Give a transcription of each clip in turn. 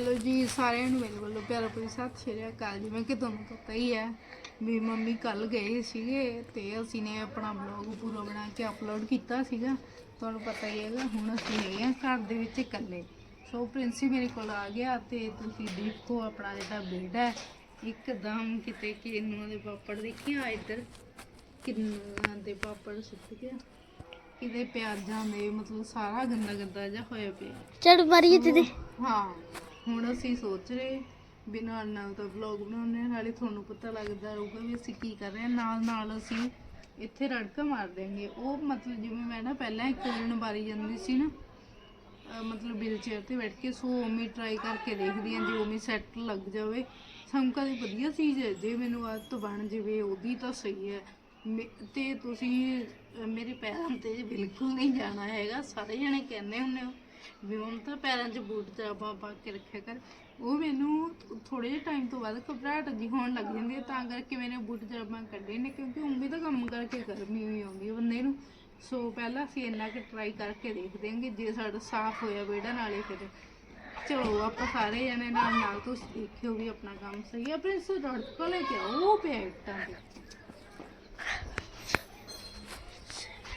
Hello ਜੀ ਸਾਰਿਆਂ ਨੂੰ ਮੇਰੇ ਵੱਲੋਂ ਪਿਆਰਾ ਭਰੀ ਸਤਿ ਸ਼੍ਰੀ ਅਕਾਲ ਜਿਵੇਂ ਕਿ ਤੁਹਾਨੂੰ ਪਤਾ ਹੀ ਹੈ ਵੀ ਮੰਮੀ ਕੱਲ ਗਏ ਸੀਗੇ ਤੇ ਅਸੀਂ ਨੇ ਆਪਣਾ ਵਲੌਗ ਪੂਰਾ ਬਣਾ ਕੇ ਅਪਲੋਡ ਕੀਤਾ ਸੀਗਾ। ਤੁਹਾਨੂੰ ਪਤਾ ਹੀ ਹੈਗਾ ਹੁਣ ਅਸੀਂ ਹੈਗੇ ਹਾਂ ਘਰ ਦੇ ਵਿੱਚ ਇਕੱਲੇ। ਸੋ ਪ੍ਰਿੰਸੀ ਮੇਰੇ ਕੋਲ ਆ ਗਿਆ ਤੇ ਤੁਸੀਂ ਦੇਖੋ ਆਪਣਾ ਜਿਹੜਾ ਬੇਡ ਹੈ ਇੱਕਦਮ ਕਿਤੇ ਕਿੰਨੂ ਦੇ ਪਾਪੜ ਦੇਖਿਆ ਇੱਧਰ ਕਿੰਨੂ ਦੇ ਪਾਪੜ ਸੁੱਟ ਗਿਆ। ਕਿਤੇ ਪਿਆਜ਼ਾਂ ਦੇ ਮਤਲਬ ਸਾਰਾ ਗੰਦਾ ਗੰਦਾ ਜਿਹਾ ਹੋਇਆ ਪਿਆ। ਚੜ ਮਾਰੀ ਦੀਦੀ ਹਾਂ। ਹੁਣ ਅਸੀਂ ਸੋਚ ਰਹੇ ਵੀ ਨਾਲ ਨਾਲ ਤਾਂ ਵਲੌਗ ਬਣਾਉਂਦੇ ਹਾਂ, ਨਾਲੇ ਤੁਹਾਨੂੰ ਪਤਾ ਲੱਗਦਾ ਰਹੂਗਾ ਵੀ ਅਸੀਂ ਕੀ ਕਰ ਰਹੇ ਹਾਂ। ਨਾਲ ਨਾਲ ਅਸੀਂ ਇੱਥੇ ਰੜਕਾ ਮਾਰ ਦੇਂਗੇ ਉਹ ਮਤਲਬ ਜਿਵੇਂ ਮੈਂ ਨਾ ਪਹਿਲਾਂ ਇੱਕ ਦਿਨ ਬਾਰੀ ਜਾਂਦੀ ਸੀ ਨਾ ਮਤਲਬ ਵੀਲ ਚੇਅਰ ਤੇ ਬੈਠ ਕੇ, ਸੋ ਉਮੀ ਟਰਾਈ ਕਰਕੇ ਦੇਖਦੀ ਹਾਂ, ਜੇ ਉਮੀ ਸੈੱਟ ਲੱਗ ਜਾਵੇ। ਸਾਨੂੰ ਕਦੇ ਵਧੀਆ ਚੀਜ਼ ਹੈ, ਜੇ ਮੈਨੂੰ ਆਦਤ ਬਣ ਜਾਵੇ, ਉਹਦੀ ਤਾਂ ਸਹੀ ਹੈ। ਮੇ- ਤੇ ਤੁਸੀਂ ਮੇਰੇ ਪੈਰਾਂ ਤੇ ਬਿਲਕੁਲ ਨਹੀਂ ਜਾਣਾ ਹੈਗਾ, ਸਾਰੇ ਜਣੇ ਕਹਿੰਦੇ ਹੁੰਦੇ ਹੋ। ਵੀ ਹੁਣ ਤਾਂ ਪੈਰਾਂ 'ਚ ਬੂਟ ਚਾਪਾ ਪਾ ਕੇ ਰੱਖਿਆ ਕਰ। ਉਹ ਮੈਨੂੰ ਥੋੜੇ ਜਿਹੇ ਟਾਈਮ ਤੋਂ ਬਾਅਦ ਘਬਰਾਹਟ ਜੀ ਹੋਣ ਲੱਗ ਜਾਂਦੀ ਹੈ, ਤਾਂ ਕਰਕੇ ਮੈंने ਬੂਟ ਚਾਪਾ ਕੱਢੇ ਨੇ, ਕਿਉਂਕਿ ਉਹ ਤਾਂ ਕੰਮ ਕਰਕੇ ਗਰਮੀ ਹੋਈ ਆਉਂਦੀ ਹੈ ਬੰਦੇ ਨੂੰ। ਸੋ ਪਹਿਲਾਂ ਅਸੀਂ ਇੰਨਾ ਕਿ ਟਰਾਈ ਕਰਕੇ ਦੇਖਦੇ ਹਾਂਗੇ ਜੇ ਸਾਡਾ ਸਾਫ਼ ਹੋਇਆ ਬੇੜਾ ਨਾਲੇ ਫਿਰ ਚਲੋ ਆਪਾਂ ਸਾਰੇ ਜਣੇ ਨਾਲ ਨਾਲ ਤੁਸੀਂ ਦੇਖਿਓ ਵੀ ਆਪਣਾ ਕੰਮ ਸਹੀ ਹੈ। ਪ੍ਰਿੰਸ ਰੜਕਾ ਲੈ ਕੇ ਆਓ, ਉਹ ਪਿਆ ਇੱਟਾਂ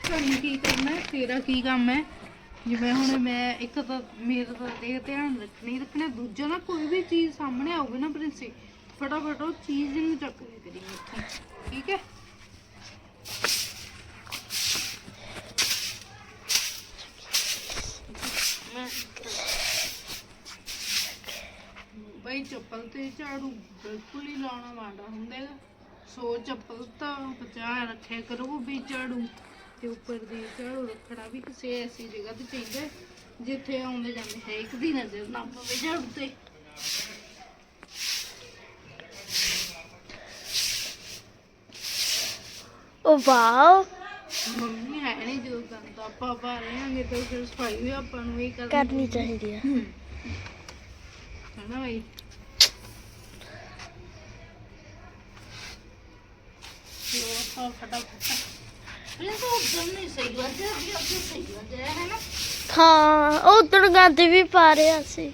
ਤੁਹਾਨੂੰ ਕੀ ਕਰਨਾ ਹੈ ਤੇਰਾ ਕੀ ਕੰਮ ਹੈ? ਜਿਵੇਂ ਹੁਣ ਮੈਂ ਇੱਕ ਤਾਂ ਮੇਰਾ ਤਾਂ ਇਹ ਧਿਆਨ ਰੱਖਣੀ, ਰੱਖਣਾ, ਦੂਜਾ ਨਾ ਕੋਈ ਵੀ ਚੀਜ਼ ਸਾਹਮਣੇ ਆਊਗੀ ਨਾ ਪ੍ਰਿੰਸੀ, ਫਟਾਫਟ ਉਹ ਚੀਜ਼ ਨੂੰ ਚੱਕ ਲਿਆ ਕਰੀ ਇੱਥੋਂ ਠੀਕ ਹੈ? ਬਈ ਚੱਪਲ ਤੇ ਝਾੜੂ ਬਿਲਕੁਲ ਹੀ ਲਾਉਣਾ ਮਾੜਾ ਹੁੰਦਾ ਸੋ ਚੱਪਲ ਤਾਂ ਬਚਾ ਰੱਖਿਆ ਕਰੋ ਵੀ ਝਾੜੂ। ਤੇ ਉੱਪਰ ਦੀ ਝਾੜੂ ਰੱਖਣਾ ਵੀ ਕਿਸੇ ਐਸੀ ਜਗ੍ਹਾ ਤੇ ਚਾਹੀਦਾ ਹੈ, ਜਿੱਥੇ ਆਉਂਦੇ ਜਾਂਦੇ ਹੈ ਇੱਕ ਦੀ ਨਜ਼ਰ ਨਾ ਪਵੇ ਝਾੜੂ ਤੇ ਓ ਵਾਓ। ਮੰਮੀ ਹੈ ਨਹੀਂ ਜਦੋਂ ਗੰਦ ਆਪਾਂ ਪਾ ਰਹੇ ਹਾਂਗੇ ਤਾਂ ਫਿਰ ਸਫ਼ਾਈ ਵੀ ਆਪਾਂ ਨੂੰ ਹੀ ਕਰਨੀ ਕਰਨੀ ਚਾਹੀਦੀ ਆ। ਹਮ। ਹਨਾ ਬਈ? ਲੋ ਆਪਾਂ ਫਟਾਫਟ। ਹੈ ਉਹ ਉਦੋਂ ਗੰਦ ਵੀ ਪਾ ਰਿਹਾ ਸੀ।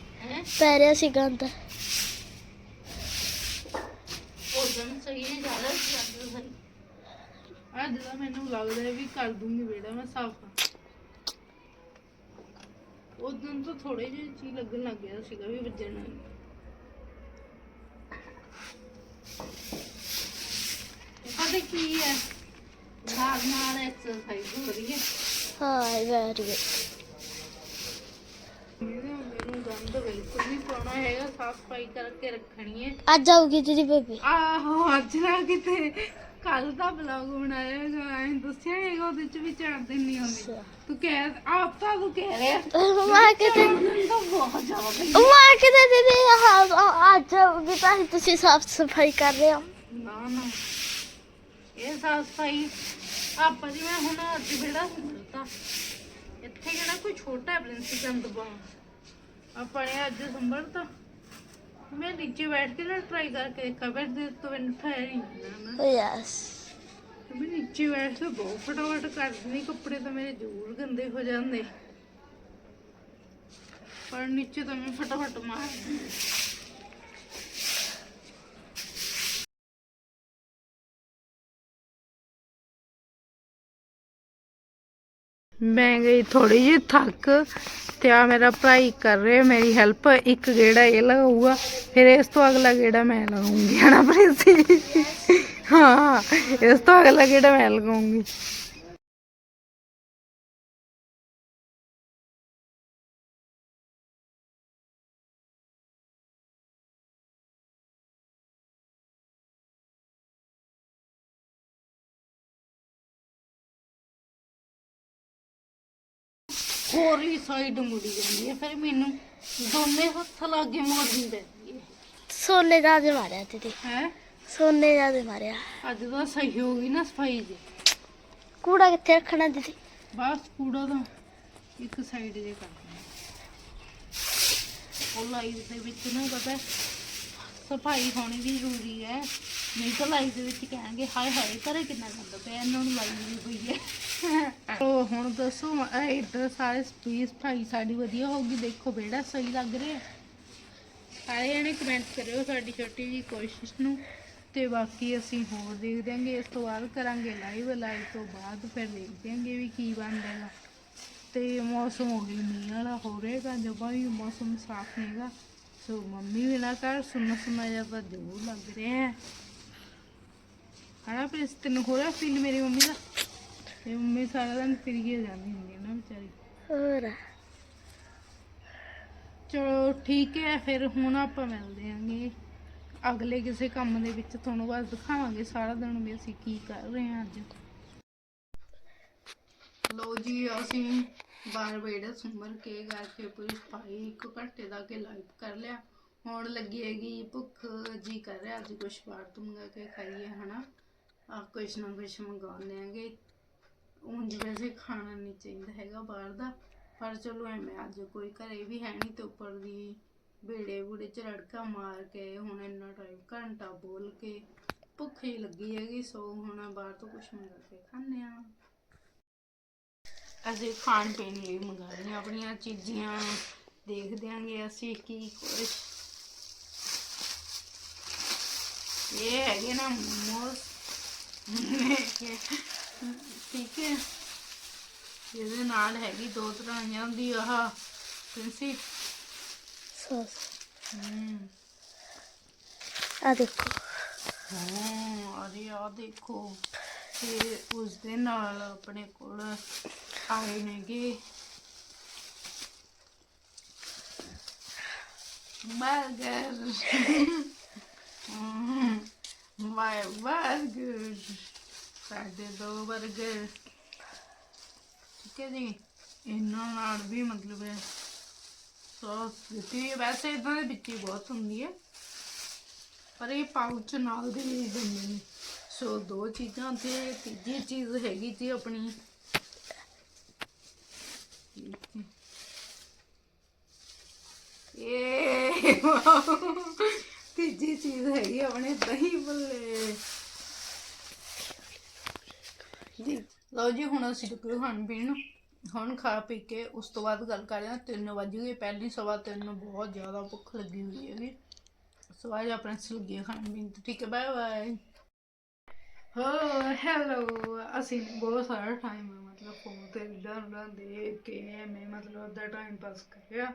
ਪੈ ਰਿਹਾ ਸੀ ਗੰਦ ਉਦੋਂ ਸਹੀ ਨਹੀਂ ਜ਼ਿਆਦਾ ਸੀ ਅੱਜ ਸਹੀ। ਅੱਜ ਦਾ ਮੈਨੂੰ ਲੱਗਦਾ ਹੈ ਵੀ ਕਰ ਦੂੰਗੀ ਬੇੜਾ ਮੈਂ ਸਾਫ਼। ਉਦੋਂ ਤਾਂ ਥੋੜੇ ਜਿਹੇ ਚੀ ਲੱਗਣ ਲੱਗ ਗਿਆ ਸੀਗਾ ਵੀ ਵੱਜਣਾ ਨਹੀਂ ਪਤਾ ਕੀ ਹੈ? ਨਾਲ ਨਾਲ ਐਕਸਰਸਾਈਜ਼ ਹੋ ਰਹੀ ਹੈ। ਹਾਂ ਵੈਰੀ ਮੈਨੂੰ ਗੰਦ ਬਿਲਕੁਲ ਨਹੀਂ ਪਾਉਣਾ ਹੈਗਾ ਸਾਫ਼ ਸਫ਼ਾਈ ਕਰਕੇ ਰੱਖਣੀ ਹੈ। ਅੱਜ ਆਊਗੀ ਦੀਦੀ ਬੇਬੀ। ਆਹੋ ਅੱਜ ਨਾ ਕਿਤੇ ਕੱਲ ਦਾ ਬਲੌਗ ਬਣਾਇਆ ਹੈਗਾ ਐਂ ਦੱਸਿਆ ਹੈਗਾ ਉਹਦੇ ਚ ਵੀ ਚਾਰ ਦਿਨ ਨਹੀਂ ਆਉਂਦੀ ਤੂੰ ਕਹਿ ਆਪ ਤਾਂ ਤੂੰ ਕਹਿ ਰਿਹਾ। ਮੈਂ ਕਿਤੇ ਬਹੁਤ ਜ਼ਿਆਦਾ ਮੈਂ ਕਿਤੇ ਦੀਦੀ ਹਾਂ ਅੱਜ ਆਊਗੀ ਤਾਂ ਤੁਸੀਂ ਸਾਫ਼ ਸਫ਼ਾਈ ਕਰ ਰਹੇ ਹੋ। ਨਾ ਨਾ। ਇਹ ਸਾਫ਼ ਸਫ਼ਾਈ ਆਪਾਂ ਜਿਵੇਂ ਹੁਣ ਅੱਜ ਬੇੜਾ ਸੰਭਲਤਾ ਇੱਥੇ ਕਿਹੜਾ ਕੋਈ ਛੋਟਾ ਪ੍ਰਿੰਸ ਚੰਦ ਆਪਾਂ ਨੇ ਅੱਜ ਸੰਭਲਤਾ। ਮੈਂ ਨੀਚੇ ਬੈਠ ਕੇ ਨਾ ਟਰਾਈ ਕਰਕੇ ਦੇਖਾ ਬੈਠ ਦੇ ਤੋਂ ਮੈਨੂੰ ਠਹਿਰ ਹੀ ਨਾ। ਯੈਸ ਮੈਂ ਨੀਚੇ ਬੈਠ ਕੇ ਬਹੁਤ ਫਟਾਫਟ ਕਰ ਦਿੰਦੀ ਕੱਪੜੇ ਤਾਂ ਮੇਰੇ ਜ਼ਰੂਰ ਗੰਦੇ ਹੋ ਜਾਂਦੇ। ਪਰ ਨੀਚੇ ਤਾਂ ਮੈਂ ਫਟਾਫਟ ਮਾਰ ਦਿੰਦੀ। ਮੈਂ ਗਈ ਥੋੜੀ ਜਿਹੀ ਥੱਕ ਤੇ ਆ ਮੇਰਾ ਭਰਾਈ ਕਰ ਰਿਹਾ, ਮੇਰੀ ਹੈਲਪ ਇੱਕ ਗੇੜਾ ਇਹ ਲਗਾਊਗਾ, ਫਿਰ ਇਸ ਤੋਂ ਅਗਲਾ ਗੇੜਾ ਮੈਂ ਲਗਾਉਂਗੀ, ਹਨਾ ਪ੍ਰਿੰਸੀ? ਹਾਂ, ਇਸ ਤੋਂ ਅਗਲਾ ਗੇੜਾ ਮੈਂ ਲਗਾਉਂਗੀ। ਹੋਰਲੀ ਸਾਈਡ ਮੁੜੀ ਜਾਂਦੀ ਹੈ ਫਿਰ ਮੈਨੂੰ ਦੋਨੇ ਹੱਥ ਲਾਗੇ ਮੋੜਨੀ ਪੈਂਦੀ ਹੈ ਸੋਨੇ ਦਾ ਦੇ ਮਾਰਿਆ ਦੀਦੀ ਹੈ? ਸੋਨੇ ਦਾ ਦੇ ਮਾਰਿਆ। ਅੱਜ ਤਾਂ ਸਹੀ ਹੋ ਗਈ ਨਾ ਸਫ਼ਾਈ ਦੀ। ਕੂੜਾ ਕਿੱਥੇ ਰੱਖਣਾ ਦੀਦੀ? ਬਸ ਕੂੜਾ ਤਾਂ ਇੱਕ ਸਾਈਡ ਜੇ ਕਰ ਦੇਣਾ ਉਹ ਲਾਈਵ ਦੇ ਵਿੱਚ ਨਾ ਪਤਾ ਸਫ਼ਾਈ ਹੋਣੀ ਵੀ ਜ਼ਰੂਰੀ ਹੈ। ਨਹੀਂ ਤਾਂ ਲਾਈਵ ਦੇ ਵਿੱਚ ਕਹਿਣਗੇ ਹਾਏ ਹਾਏ ਘਰੇ ਕਿੰਨਾ ਗੰਦ ਪਿਆ ਇਹਨਾਂ ਨੂੰ ਲਾਈਵ ਵੀ ਪਈ ਹੈ। ਉਹ ਹੁਣ ਦੱਸੋ ਇੱਧਰ ਸਾਰੇ ਸਪੇਸ ਭਾਈ ਸਾਡੀ ਵਧੀਆ ਹੋਊਗੀ। ਦੇਖੋ ਬੇੜਾ ਸਹੀ ਲੱਗ ਰਿਹਾ। ਸਾਰੇ ਜਣੇ ਕਮੈਂਟ ਕਰਿਓ ਸਾਡੀ ਛੋਟੀ ਜੀ ਕੋਸ਼ਿਸ਼ ਨੂੰ। ਤੇ ਬਾਕੀ ਅਸੀਂ ਹੋਰ ਦੇਖ ਦਿਆਂਗੇ। ਇਸ ਤੋਂ ਬਾਅਦ ਕਰਾਂਗੇ ਲਾਈਵ ਲਾਈਵ ਤੋਂ ਬਾਅਦ ਫਿਰ ਦੇਖ ਦਿਆਂਗੇ ਵੀ ਕੀ ਬਣਦਾ ਤੇ ਮੌਸਮ ਹੋ ਗਈ ਮੀਂਹ ਵਾਲਾ, ਹੋ ਰਹੇਗਾ ਜਮਾਂ ਵੀ ਮੌਸਮ ਸਾਫ਼ ਨਹੀਂਗਾ ਸੋ ਮੰਮੀ ਵੀ ਨਾ ਕਰ ਸੁਣਨਾ ਸੁਣਨਾ ਜਿਹਾ ਤਾਂ ਜ਼ਰੂਰ ਲੱਗ ਰਿਹਾ ਹੈ। ਹਣਾ ਪਰ ਇਸ ਤੈਨੂੰ ਹੋ ਰਿਹਾ ਫੀਲ ਮੇਰੀ ਮੰਮੀ ਦਾ? ਤੇ ਮੰਮੀ ਸਾਰਾ ਦਿਨ ਫਿਰ ਹੀ ਜਾਂਦੀ ਹੁੰਦੀ ਹੈ ਨਾ ਵਿਚਾਰੀ। ਹੋਰ? ਚਲੋ ਠੀਕ ਹੈ ਫਿਰ ਹੁਣ ਆਪਾਂ ਮਿਲਦੇ ਆਂਗੇ। ਅਗਲੇ ਕਿਸੇ ਕੰਮ ਦੇ ਵਿੱਚ ਤੁਹਾਨੂੰ ਬਸ ਦਿਖਾਵਾਂਗੇ ਸਾਰਾ ਦਿਨ ਵੀ ਅਸੀਂ ਕੀ ਕਰ ਰਹੇ ਹਾਂ ਅੱਜ। ਲੋ ਜੀ ਅਸੀਂ ਬਾਰ ਵੇੜੇ ਸੁੰਬਰ ਕੇ ਕਰਕੇ ਪੂਰੀ ਸਫ਼ਾਈ ਇੱਕ ਘੰਟੇ ਦਾ ਕੇ ਲਾਈਵ ਕਰ ਲਿਆ। ਹੁਣ ਲੱਗੀ ਹੈਗੀ ਭੁੱਖ ਜੀ ਕਰ ਰਿਹਾ ਅੱਜ ਕੁਛ ਬਾਹਰ ਤੋਂ ਮੰਗਾ ਕੇ ਖਾਈਏ ਹਨਾ? ਆ ਕੁਛ ਨਾ ਕੁਛ ਮੰਗਾਉਂਦੇ ਆਂਗੇ ਉਂਝ ਵੈਸੇ ਖਾਣਾ ਨਹੀਂ ਚਾਹੀਦਾ ਹੈਗਾ ਬਾਹਰ ਦਾ, ਪਰ ਚਲੋ ਐਵੇਂ ਅੱਜ ਕੋਈ ਘਰੇ ਵੀ ਹੈ ਨਹੀਂ ਤੇ ਉੱਪਰ ਦੀ ਬੇੜੇ ਬੂੜੇ ਚ ਰੜਕਾ ਮਾਰ ਕੇ, ਹੁਣ ਇੰਨਾ ਟਾਈਮ ਘੰਟਾ ਬੋਲ ਕੇ ਭੁੱਖ ਹੀ ਲੱਗੀ ਹੈਗੀ, ਸੋ ਹੁਣ ਬਾਹਰ ਤੋਂ ਕੁਝ ਮੰਗਾ ਕੇ ਖਾਣੇ ਆ। ਅਸੀਂ ਖਾਣ ਪੀਣ ਲਈ ਮੰਗਾ ਰਹੇ ਆਪਣੀਆਂ ਚੀਜ਼ੀਆਂ, ਦੇਖਦੇ ਦਿਆਂਗੇ ਅਸੀਂ ਕੀ ਕੁਛ। ਇਹ ਹੈਗੇ ਨਾ ਮੋਮੋਸ। ਠੀਕ ਹੈ। ਇਹਦੇ ਨਾਲ ਹੈਗੀ ਦੋ ਤਰ੍ਹਾਂ ਦੀ ਆਹ ਪ੍ਰਿੰਸੀ। ਸੌਸ। ਹਮ ਆ ਦੇਖੋ। ਹਾਂ ਅਰੇ ਆ ਦੇਖੋ। ਤੇ ਉਸ ਦੇ ਨਾਲ ਆਪਣੇ ਕੋਲ ਆਏ ਨੇਗੇ। ਬਰਗਰ ਮਾਈ ਬਰਗਰ ਸਾਡੇ ਦੋ ਬਰਗਰ ਠੀਕ ਹੈ ਜੀ? ਇਹਨਾਂ ਨਾਲ ਵੀ ਮਤਲਬ ਹੈ ਸੌਸ ਦਿੱਤੀ ਵੈਸੇ ਇਦਾਂ ਦੇ ਵਿੱਚ ਹੀ ਬਹੁਤ ਹੁੰਦੀ ਹੈ। ਪਰ ਇਹ ਪਾਊਚ ਨਾਲ ਦੇ ਦਿੰਦੇ ਨੇ। ਸੋ ਦੋ ਚੀਜ਼ਾਂ ਤੇ ਤੀਜੀ ਚੀਜ਼ ਹੈਗੀ ਜੀ ਆਪਣੀ। ਇਹ ਤੀਜੀ ਚੀਜ਼ ਹੈਗੀ ਆਪਣੇ ਦਹੀਂ ਭੱਲੇ। ਜੀ। ਲਓ ਜੀ, ਹੁਣ ਅਸੀਂ ਚੁੱਕੇ ਖਾਣ ਪੀਣ ਨੂੰ। ਹੁਣ ਖਾ ਪੀ ਕੇ ਉਸ ਤੋਂ ਬਾਅਦ ਗੱਲ ਕਰਦੇ ਹਾਂ। 3 ਵਜ ਗਏ। ਪਹਿਲੀ ਸਵਾ ਤਿੰਨ ਨੂੰ ਬਹੁਤ ਜ਼ਿਆਦਾ ਭੁੱਖ ਲੱਗੀ ਹੋਈ ਹੈਗੀ। ਸੋ ਅੱਜ ਆਪਣੇ ਸ ਲੱਗੀ ਖਾਣ ਪੀਣ ਤੇ। ਠੀਕ ਹੈ ਬਾਏ ਬਾਏ ਹੋ ਹੈਲੋ ਅਸੀਂ ਬਹੁਤ ਸਾਰਾ ਟਾਈਮ ਮਤਲਬ ਫੋਨ ਤੇ ਵੀਡੀਓ ਨੂੰ ਦੇਖ ਮੈਂ ਮਤਲਬ ਅੱਧਾ ਟਾਈਮ ਪਾਸ ਕਰਿਆ।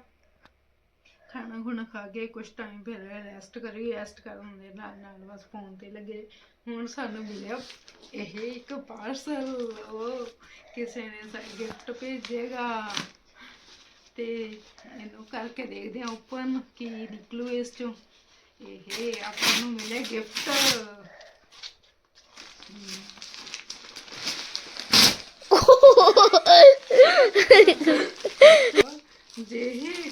ਖਾਣਾ ਖੁਣਾ ਖਾ ਕੇ ਕੁਝ ਟਾਈਮ ਫਿਰ ਰੈਸਟ ਕਰੀ ਰੈਸਟ ਕਰਨ ਦੇ ਨਾਲ ਨਾਲ ਬਸ ਫੋਨ ਤੇ ਲੱਗੇ। ਹੁਣ ਸਾਨੂੰ ਮਿਲਿਆ ਇਹ ਇੱਕ ਪਾਰਸਲ ਉਹ ਕਿਸੇ ਨੇ ਸਾਨੂੰ ਗਿਫਟ ਭੇਜੇਗਾ। ਤੇ ਇਹਨੂੰ ਕਰਕੇ ਦੇਖਦੇ ਹਾਂ ਓਪਨ ਕੀ ਨਿਕਲੂ ਇਸ ਚੋਂ। ਇਹ ਆਪਾਂ ਨੂੰ ਮਿਲੇ ਗਿਫਟ ਜੀ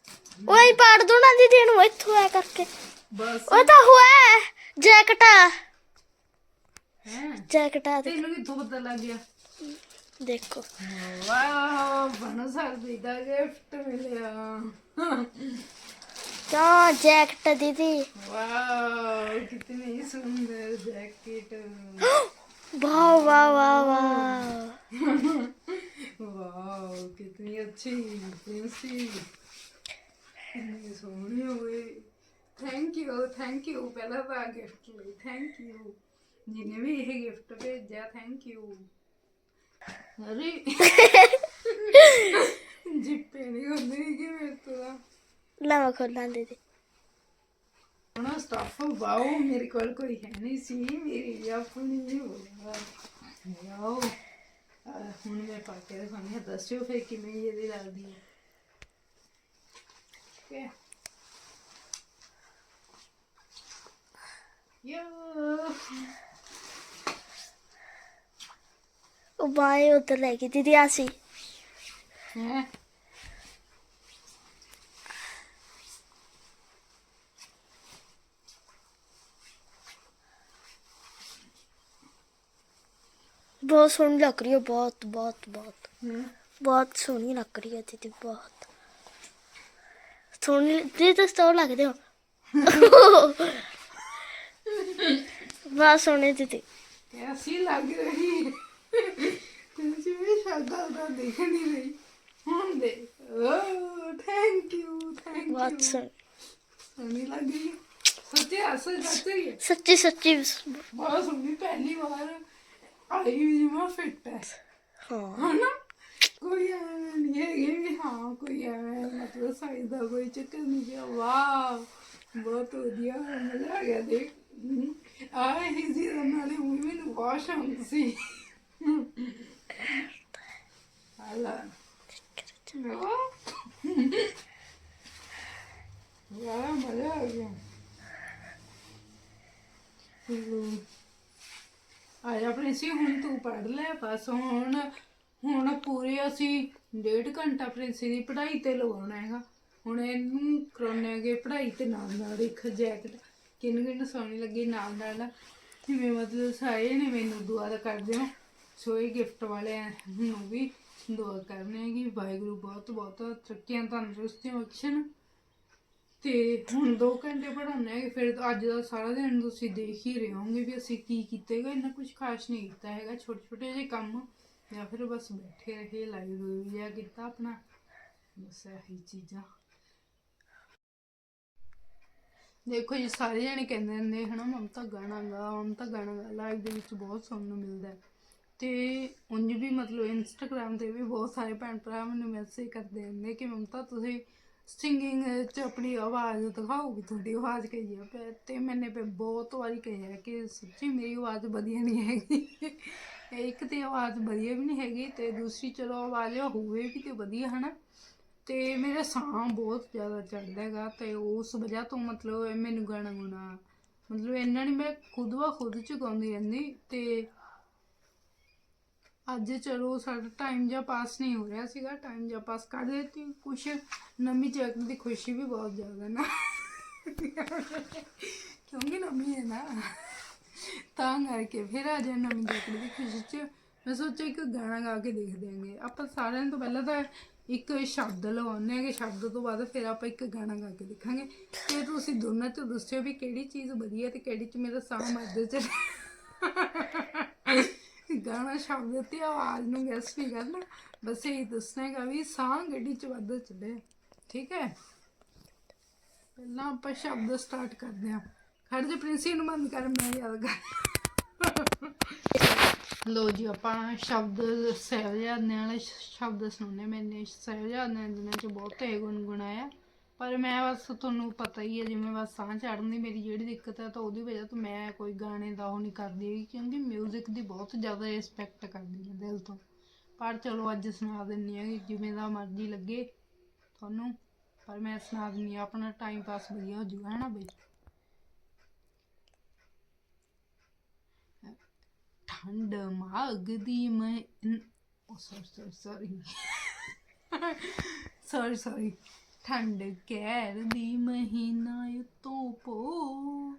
ਓਏ ਪਾੜ ਦੋ ਨਾ ਦੀਦੀ ਨੂੰ ਇੱਥੋਂ ਆ ਕਰਕੇ। ਬਸ। ਉਹ ਤਾਂ ਹੋਇਆ ਜੈਕਟ। ਹੈ? ਜੈਕਟ ਤੈਨੂੰ ਕਿੱਥੋਂ ਪਤਾ ਲੱਗ ਗਿਆ? ਦੇਖੋ। ਵਾਹ ਬਣ ਸਕਦੀ ਦਾ ਗਿਫਟ ਮਿਲਿਆ। ਤਾਂ ਜੈਕਟ ਦੀਦੀ। ਵਾਹ ਕਿਤਨੀ ਸੁੰਦਰ ਜੈਕਟ। ਵਾਹ ਵਾਹ ਵਾਹ ਵਾਹ। ਵਾਹ ਕਿਤਨੀ ਅੱਛੀ ਪ੍ਰਿੰਸੀ ਕਿੰਨੀ ਸੋਹਣੀ ਹੋਏ ਥੈਂਕ ਯੂ ਥੈਂਕ ਯੂ ਪਹਿਲਾਂ ਤਾਂ ਗਿਫਟ ਲਈ ਥੈਂਕ ਯੂ ਜਿਹਨੇ ਵੀ ਇਹ ਗਿਫਟ ਭੇਜਿਆ ਥੈਂਕ ਯੂ ਅਰੇ। ਜਿੱਪੇ ਨਹੀਂ ਹੁੰਦੀ ਕਿ ਮੇਰੇ ਤੋਂ ਤਾਂ। ਲੈ ਮੈਂ ਖੋਲਾਂ ਦੀਦੀ ਹੁਣ ਸਟਾਫ ਵਾਓ ਮੇਰੇ ਕੋਲ ਕੋਈ ਹੈ ਨਹੀਂ ਸੀ ਮੇਰੀ ਆਪਣੀ ਹੀ ਹੋਇਆ ਵਾਓ। ਆਹ, ਹੁਣ ਮੈਂ ਪਾ ਕੇ ਦਿਖਾਉਂਦੀ ਹਾਂ ਦੱਸਿਓ ਫਿਰ ਕਿਵੇਂ ਇਹਦੀ ਲੱਗਦੀ ਹੈ Okay. ਉਹ ਬਾਏ ਉੱਧਰ ਲੈ ਗਈ ਦੀਦੀ ਆ ਬਹੁਤ ਸੋਹਣੀ ਲੱਗ ਰਹੀ ਹੈ ਬਹੁਤ ਬਹੁਤ ਬਹੁਤ। ਬਹੁਤ ਸੋਹਣੀ ਲੱਗ ਰਹੀ ਹੈ ਦੀਦੀ ਬਹੁਤ। ਸੋਹਣੇ ਤੇ ਸਟੋਰ ਲੱਗਦੇ ਹੋ। ਵਾਹ ਸੋਹਣੇ ਤੇ ਐਸੀ ਲੱਗ ਰਹੀ। ਤੈਨੂੰ ਜਿਵੇਂ ਸ਼ਾਦਾ ਦਾ ਦੇਖ ਨਹੀਂ ਰਹੀ। ਹੁਣ ਦੇ ਓ ਥੈਂਕ ਯੂ ਥੈਂਕ ਯੂ ਵਾਹ ਸੋਹਣੀ। ਲੱਗ ਰਹੀ। ਸੱਚੇ ਅਸਲ ਸੱਚੀ ਸੱਚੀ ਸੱਚੀ। ਬਹੁਤ ਸੋਹਣੀ। ਪਹਿਲੀ ਵਾਰ ਆਈ ਵੀ ਮੈਂ ਫਿੱਟ ਹੈ। ਹਾਂ। ਹਾਂ ਕੋਈ ਐਵੇਂ ਨਹੀਂ ਹੈਗੀ ਵੀ ਹਾਂ, ਕੋਈ ਐਵੇਂ ਮਤਲਬ ਸਾਈਂ ਦਾ ਕੋਈ ਚੱਕਰ ਨਹੀਂ ਗਿਆ ਵਾਹ, ਬਹੁਤ ਵਧੀਆ ਮਜ਼ਾ ਆ ਗਿਆ ਦੇਖ। ਆ ਇਹ ਜੀ ਨਾਲੇ ਮੂਵੀ ਨੂੰ ਵਾਸ਼ ਹੁੰਦੀ ਸੀ। ਹਾਲਾ। ਵਾਹ। ਮਜ਼ਾ ਆ ਗਿਆ। ਆਇਆ ਪ੍ਰਿੰਸੀ, ਹੁਣ ਤੂੰ ਪੜ ਲੈ, ਬਸ ਹੁਣ ਹੁਣ ਪੂਰੇ ਅਸੀਂ ਡੇਢ ਘੰਟਾ ਪ੍ਰਿੰਸੀ ਦੀ ਪੜ੍ਹਾਈ ਤੇ ਲਗਾਉਣਾ ਹੈਗਾ। ਹੁਣ ਇਹਨੂੰ ਕਰਾਉਣੇ ਹੈਗੇ ਪੜ੍ਹਾਈ ਤੇ ਨਾਲ ਨਾਲ ਇੱਕ ਜੈਕਟ ਕਿੰਨ ਕਿੰਨ ਸੋਹਣੀ ਲੱਗੀ ਨਾਲ ਨਾਲ। ਜਿਵੇਂ ਮਤਲਬ ਸਾਰੇ ਨੇ ਮੈਨੂੰ ਦੁਆ ਦਾ ਕਰਦੇ ਹੋ। ਸੋ ਇਹ ਗਿਫਟ ਵਾਲੇ ਨੂੰ ਵੀ ਦੁਆ ਕਰਨੇ ਕਿ ਵਾਹਿਗੁਰੂ ਬਹੁਤ ਬਹੁਤ ਤਰੱਕੀਆਂ ਤੰਦਰੁਸਤੀਆਂ ਬਖਸ਼ਣ। ਤੇ ਹੁਣ 2 ਘੰਟੇ ਪੜਾਉਣੇ ਹੈਗੇ, ਫਿਰ ਅੱਜ ਦਾ ਸਾਰਾ ਦਿਨ ਤੁਸੀਂ ਦੇਖ ਹੀ ਰਹੇ ਹੋਵੋਗੇ ਵੀ ਅਸੀਂ ਕੀ ਕੀਤੇਗਾ ਇੰਨਾ ਕੁਝ ਖਾਸ ਨਹੀਂ ਕੀਤਾ ਹੈਗਾ ਛੋਟੇ ਛੋਟੇ ਜਿਹੇ ਕੰਮ। ਜਾਂ ਫਿਰ ਬਸ ਬੈਠੇ ਰਹੇ ਲਾਈਵ ਜਿਹਾ ਕੀਤਾ ਆਪਣਾ। ਬਸ ਇਹੀ ਚੀਜ਼ਾਂ। ਦੇਖੋ ਜੀ, ਸਾਰੇ ਜਣੇ ਕਹਿੰਦੇ ਹੁੰਦੇ ਹਨਾ ਮਮਤਾ ਗਾਣਾ ਗਾ ਮਮਤਾ ਗਾਣਾ ਗਾ। ਲਾਈਵ ਦੇ ਵਿੱਚ ਬਹੁਤ ਸੁਣਨ ਨੂੰ ਮਿਲਦਾ ਹੈ। ਤੇ ਉਂਝ ਵੀ ਮਤਲਬ ਇੰਸਟਾਗ੍ਰam ਤੇ ਵੀ ਬਹੁਤ ਸਾਰੇ ਭੈਣ ਭਰਾ ਮੈਨੂੰ ਮੈਸੇਜ ਕਰਦੇ ਹੁੰਦੇ ਕਿ ਮਮਤਾ ਤੁਸੀਂ ਸਿੰਗਿੰਗ ਚ ਆਪਣੀ ਆਵਾਜ਼ ਦਿਖਾਓ ਵੀ ਤੁਹਾਡੀ ਆਵਾਜ਼ ਕਹੀ ਹੈ ਪਰ ਤੇ ਮੈਨੇ ਪੇ ਬਹੁਤ ਵਾਰੀ ਕਿਹਾ ਕਿ ਸੱਚੀ ਮੇਰੀ ਆਵਾਜ਼ ਵਧੀਆ ਨਹੀਂ ਹੈਗੀ। ਇੱਕ ਤੇ ਆਵਾਜ਼ ਵਧੀਆ ਵੀ ਨਹੀਂ ਹੈਗੀ ਤੇ ਦੂਸਰੀ ਚਲੋ ਆਵਾਜ਼ ਹੋਵੇ ਵੀ ਤੇ ਵਧੀਆ, ਹਨਾ। ਤੇ ਮੇਰਾ ਸਾਹ ਬਹੁਤ ਜ਼ਿਆਦਾ ਚੜਦਾ ਹੈਗਾ ਤੇ ਉਸ ਵਜ੍ਹਾ ਤੋਂ ਮਤਲਬ ਮੈਨੂੰ ਗਾਣਾ ਗੁਣਾ ਮਤਲਬ ਇੰਨਾ ਨਹੀਂ ਮੈਂ ਖੁਦ ਵਾ ਖੁਦ ਚ ਗਾਉਂਦੀ ਰਹਿੰਦੀ ਤੇ ਅੱਜ ਚਲੋ ਸਾਡਾ ਟਾਈਮ ਜਿਹਾ ਪਾਸ ਨਹੀਂ ਹੋ ਰਿਹਾ ਸੀਗਾ ਟਾਈਮ ਜਿਹਾ ਪਾਸ ਕਰ ਦਿੱਤੀ। ਕੁਛ ਨਵੀਂ ਜੈਕਟ ਦੀ ਖੁਸ਼ੀ ਵੀ ਬਹੁਤ ਜ਼ਿਆਦਾ ਨਾ। ਕਿਉਂਕਿ ਨਵੀਂ ਹੈ ਨਾ। ਤਾਂ ਕਰਕੇ ਫਿਰ ਅੱਜ ਨਵੀਂ ਜੈਕਟ ਦੀ ਖੁਸ਼ੀ ਚ ਮੈਂ ਸੋਚਿਆ ਇੱਕ ਗਾਣਾ ਗਾ ਕੇ ਦੇਖ ਦਿਆਂਗੇ। ਆਪਾਂ ਸਾਰਿਆਂ ਤੋਂ ਪਹਿਲਾਂ ਤਾਂ ਇੱਕ ਸ਼ਬਦ ਲਵਾਉਂਦੇ ਹੈਗੇ ਸ਼ਬਦ ਤੋਂ ਬਾਅਦ ਫਿਰ ਆਪਾਂ ਇੱਕ ਗਾਣਾ ਗਾ ਕੇ ਦੇਖਾਂਗੇ। ਤੇ ਤੁਸੀਂ ਦੋਨਾਂ ਚੋਂ ਦੱਸਿਓ ਵੀ ਕਿਹੜੀ ਚੀਜ਼ ਵਧੀਆ ਤੇ ਕਿਹੜੀ ਚ ਮੇਰਾ ਸਾਹ ਮੱਧ ਚ। ਗਾਣਾ ਸ਼ਬਦ ਤੇ ਆਵਾਜ਼ ਨੂੰ ਗੈਸ ਨਹੀਂ ਕਰਨਾ ਬਸ ਇਹ ਦੱਸਣਾ ਹੈਗਾ ਵੀ ਸਾਹ ਗੱਡੀ ਚ ਵੱਧ ਚੱਲੇ। ਠੀਕ ਹੈ? ਪਹਿਲਾਂ ਆਪਾਂ ਸ਼ਬਦ ਸਟਾਰਟ ਕਰਦੇ ਹਾਂ। ਖੜ ਜੇ ਪ੍ਰਿੰਸੀ ਨੂੰ ਬੰਦ ਕਰ, ਮੈਂ ਯਾਦ ਕਰ ਲੋ ਜੀ, ਆਪਾਂ ਸ਼ਬਦ ਸਹਿਜਾਦਿਆਂ ਵਾਲੇ ਸ਼ਬਦ ਸੁਣਨੇ, ਮੈਨੇ ਸਹਿਜਾਦਿਆਂ ਦਿਨਾਂ ਚ ਬਹੁਤ ਹੈ ਗੁਣਗੁਣਾਇਆ। ਪਰ ਮੈਂ ਬਸ ਤੁਹਾਨੂੰ ਪਤਾ ਹੀ ਹੈ, ਜਿਵੇਂ ਬਸ ਸਾਹ ਚੜਨ ਦੀ ਮੇਰੀ ਜਿਹੜੀ ਦਿੱਕਤ ਹੈ, ਤਾਂ ਉਹਦੀ ਵਜ੍ਹਾ ਤੋਂ ਮੈਂ ਕੋਈ ਗਾਣੇ ਦਾ ਉਹ ਨਹੀਂ ਕਰਦੀ ਕਿਉਂਕਿ 뮤직 ਦੀ ਬਹੁਤ ਜ਼ਿਆਦਾ ਰਿਸਪੈਕਟ ਕਰਦੀ ਹਾਂ ਦਿਲ ਤੋਂ। ਪਰ ਚਲੋ ਅੱਜ ਸੁਣਾ ਦਿੰਨੀ ਆ ਜਿਵੇਂ ਦਾ ਮਰਜ਼ੀ ਲੱਗੇ ਤੁਹਾਨੂੰ, ਪਰ ਮੈਂ ਸੁਣਾ ਦਿੰਨੀ ਆ ਆਪਣਾ ਟਾਈਮ ਪਾਸ ਵਧੀਆ ਹੋ ਜਾਊਗਾ, ਹਨਾ ਬਈ? ਠੰਡ ਮਾਗ ਦੀ ਮੈਂ ਉਹ ਸੌਰੀ ਸੌਰੀ ਸੌਰੀ ਸੌਰੀ ਠੰਡ ਕਹਿਰ ਦੀ ਮਹੀਨਾ ਉਤੋਂ ਪੋ।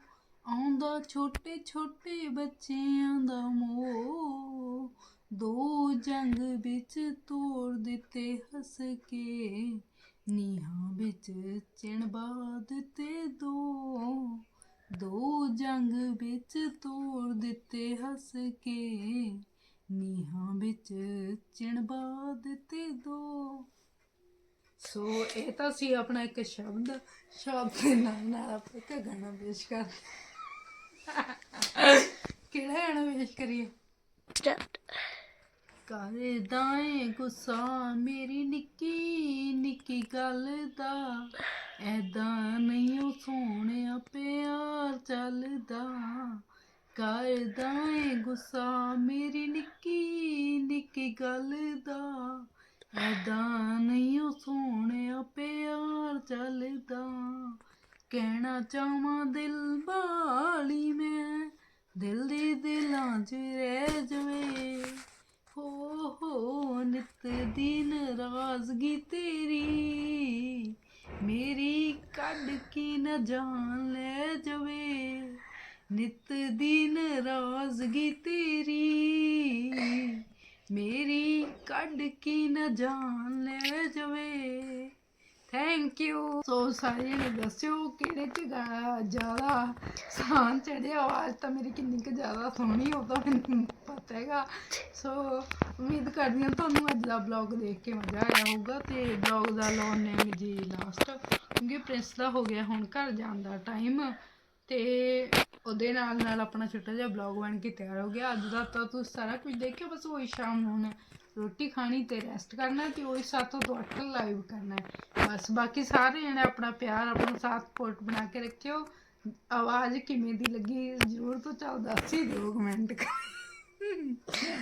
ਆਉਂਦਾ ਛੋਟੇ ਛੋਟੇ ਬੱਚਿਆਂ ਦਾ ਮੋਹ। ਦੋ ਜੰਗ ਵਿੱਚ ਤੋੜ ਦਿੱਤੇ ਹੱਸ ਕੇ, ਨੀਹਾਂ ਵਿੱਚ ਚਿਣਵਾ ਦਿੱਤੇ ਦੋ। ਦੋ ਜੰਗ ਵਿੱਚ ਤੋੜ ਦਿੱਤੇ ਹੱਸ ਕੇ, ਨੀਹਾਂ ਵਿੱਚ ਚਿਣਵਾ ਦਿੱਤੇ ਦੋ। ਸੋ ਇਹ ਤਾਂ ਸੀ ਆਪਣਾ ਇੱਕ ਸ਼ਬਦ ਸ਼ਬਦ ਦੇ ਨਾਲ ਨਾਲ ਆਪਾਂ ਇੱਕ ਗਾਣਾ ਪੇਸ਼ ਕਰ ਕਿਹੜਾ ਗਾਣਾ ਪੇਸ਼ ਕਰੀਏ? ਕਰਦਾ ਏ ਗੁੱਸਾ ਮੇਰੀ ਨਿੱਕੀ ਨਿੱਕੀ ਗੱਲ ਦਾ। ਐਦਾਂ ਨਹੀਂ ਉਹ ਸੋਹਣਿਆ ਪਿਆਰ ਚੱਲਦਾ। ਕਰਦਾ ਏ ਗੁੱਸਾ ਮੇਰੀ ਨਿੱਕੀ ਨਿੱਕੀ ਗੱਲ ਦਾ। ਐਦਾਂ ਨਹੀਂ ਉਹ ਚੱਲਦਾ। ਕਹਿਣਾ ਚਾਹਾਂ ਦਿਲ ਵਾਲੀ ਮੈਂ, ਦਿਲ ਦੀ ਦਿਲਾਂ 'ਚ ਰਹਿ ਜਵੇ। ਹੋ ਹੋ, ਨਿਤ ਦੀ ਨਾਰਾਜ਼ਗੀ ਤੇਰੀ, ਮੇਰੀ ਕੱਢ ਕੇ ਨਾ ਜਾਨ ਲੈ ਜਵੇ। ਨਿਤ ਦਿਨ ਰੋਜ਼ਗੀ ਤੇਰੀ, ਮੇਰੀ ਕੱਢ ਕੇ ਨਾ ਜਾਨ ਲੈ ਜਾਵੇ। ਥੈਂਕ ਯੂ ਸੋ ਸਾਰਿਆਂ ਨੇ ਦੱਸਿਓ ਕਿਹੜੇ ਚ ਜ਼ਿਆਦਾ ਸਾਂ ਚੜਿਆ ਆਵਾਜ਼ ਤਾਂ ਮੇਰੀ ਕਿੰਨੀ ਕੁ ਜ਼ਿਆਦਾ ਸੋਹਣੀ ਉਹ ਤਾਂ ਮੈਨੂੰ ਪਤਾ ਹੈਗਾ। ਸੋ ਉਮੀਦ ਕਰਦੀ ਹਾਂ ਤੁਹਾਨੂੰ ਅੱਜ ਦਾ ਬਲੌਗ ਦੇਖ ਕੇ ਮਜ਼ਾ ਆਇਆ ਹੋਊਗਾ ਤੇ ਬਲੌਗ ਦਾ ਲਾਉਣੇ ਜੀ ਲਾਸਟ ਕਿਉਂਕਿ ਪ੍ਰਿੰਸ ਦਾ ਹੋ ਗਿਆ ਹੁਣ ਘਰ ਜਾਣ ਦਾ ਟਾਈਮ ਤੇ ਉਹਦੇ ਨਾਲ ਨਾਲ ਆਪਣਾ ਛੋਟਾ ਜਿਹਾ ਬਲੌਗ ਬਣ ਕੇ ਤਿਆਰ ਹੋ ਗਿਆ। ਅੱਜ ਦਾ ਤਾਂ ਤੁਸੀਂ ਸਾਰਾ ਕੁਝ ਦੇਖਿਆ, ਬਸ ਉਹੀ ਸ਼ਾਮ ਨੂੰ ਹੁਣ ਰੋਟੀ ਖਾਣੀ ਤੇ ਰੈਸਟ ਕਰਨਾ ਤੇ ਉਹੀ ਸਾਤੋਂ ਤੋਂ ਲਾਈਵ ਕਰਨਾ ਹੈ। ਬਸ ਬਾਕੀ ਸਾਰੇ ਜਣੇ ਆਪਣਾ ਪਿਆਰ, ਆਪਣਾ ਸਾਥ ਸਪੋਰਟ ਬਣਾ ਕੇ ਰੱਖਿਓ। ਆਵਾਜ਼ ਕਿਵੇਂ ਦੀ ਲੱਗੀ ਜ਼ਰੂਰ ਤੋਂ ਚੱਲ ਦੱਸ ਹੀ ਦਿਓ ਕਮੈਂਟ ਕਰ।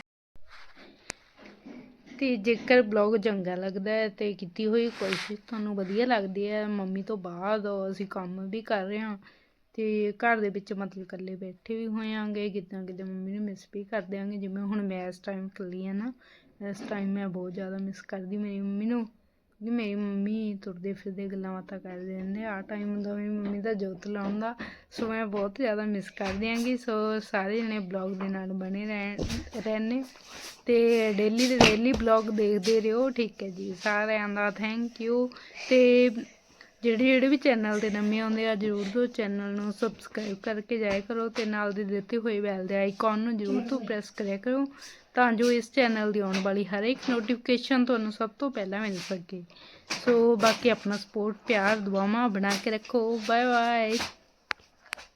ਤੇ ਜੇਕਰ ਬਲੌਗ ਚੰਗਾ ਲੱਗਦਾ ਹੈ ਤੇ ਕੀਤੀ ਹੋਈ ਕੋਸ਼ਿਸ਼ ਤੁਹਾਨੂੰ ਵਧੀਆ ਲੱਗਦੀ ਹੈ, ਮੰਮੀ ਤੋਂ ਬਾਅਦ ਅਸੀਂ ਕੰਮ ਵੀ ਕਰ ਰਹੇ ਹਾਂ ਤੇ ਘਰ ਦੇ ਵਿੱਚ ਮਤਲਬ ਇਕੱਲੇ ਬੈਠੇ ਵੀ ਹੋਇਆਂਗੇ ਕਿਤੇ ਕਿਤੇ ਮੰਮੀ ਨੂੰ ਮਿਸ ਵੀ ਕਰ ਦਿਆਂਗੇ, ਜਿਵੇਂ ਹੁਣ ਮੈਂ ਇਸ ਟਾਈਮ ਇਕੱਲੀ ਆ ਨਾ ਇਸ ਟਾਈਮ ਮੈਂ ਬਹੁਤ ਜ਼ਿਆਦਾ ਮਿਸ ਕਰਦੀ, ਮੇਰੀ ਮੰਮੀ ਨੂੰ ਕਿ ਮੇਰੀ ਮੰਮੀ ਤੁਰਦੇ ਫਿਰਦੇ ਗੱਲਾਂ ਬਾਤਾਂ ਕਰਦੇ ਰਹਿੰਦੇ ਆ ਟਾਈਮ ਹੁੰਦਾ ਮੇਰੀ ਮੰਮੀ ਦਾ ਜੋਤ ਲਾਉਣ ਦਾ ਸੋ ਮੈਂ ਬਹੁਤ ਜ਼ਿਆਦਾ ਮਿਸ ਕਰਦੀ ਆਂਗੀ ਸੋ ਸਾਰੇ ਜਣੇ ਬਲੌਗ ਦੇ ਨਾਲ ਬਣੇ ਰਹਿਣ ਰਹਿਣੇ ਤੇ ਡੇਲੀ ਦੇ ਡੇਲੀ ਬਲੌਗ ਦੇਖਦੇ ਰਹੋ, ਠੀਕ ਹੈ ਜੀ, ਸਾਰਿਆਂ ਦਾ ਥੈਂਕ ਯੂ ਤੇ ਜਿਹੜੇ ਜਿਹੜੇ ਵੀ ਚੈਨਲ ਤੇ ਨਵੇਂ ਆਉਂਦੇ ਆ, ਜਰੂਰ ਤੋਂ ਚੈਨਲ ਨੂੰ ਸਬਸਕ੍ਰਾਈਬ ਕਰਕੇ ਜਾਇਆ ਕਰੋ, ਤੇ ਨਾਲ ਦੇ ਦਿੱਤੇ ਹੋਏ ਬੈਲ ਦੇ ਆਈਕਨ ਨੂੰ ਜਰੂਰ ਤੋਂ ਪ੍ਰੈਸ ਕਰਿਆ ਕਰੋ ਤਾਂ ਜੋ ਇਸ ਚੈਨਲ ਦੀ ਆਉਣ ਵਾਲੀ ਹਰ ਇੱਕ ਨੋਟੀਫਿਕੇਸ਼ਨ ਤੁਹਾਨੂੰ ਸਭ ਤੋਂ ਪਹਿਲਾਂ ਮਿਲ ਸਕੇ। ਸੋ ਬਾਕੀ ਆਪਣਾ ਸਪੋਰਟ ਪਿਆਰ, ਦੁਆਵਾਂ ਬਣਾ ਕੇ ਰੱਖੋ। Bye bye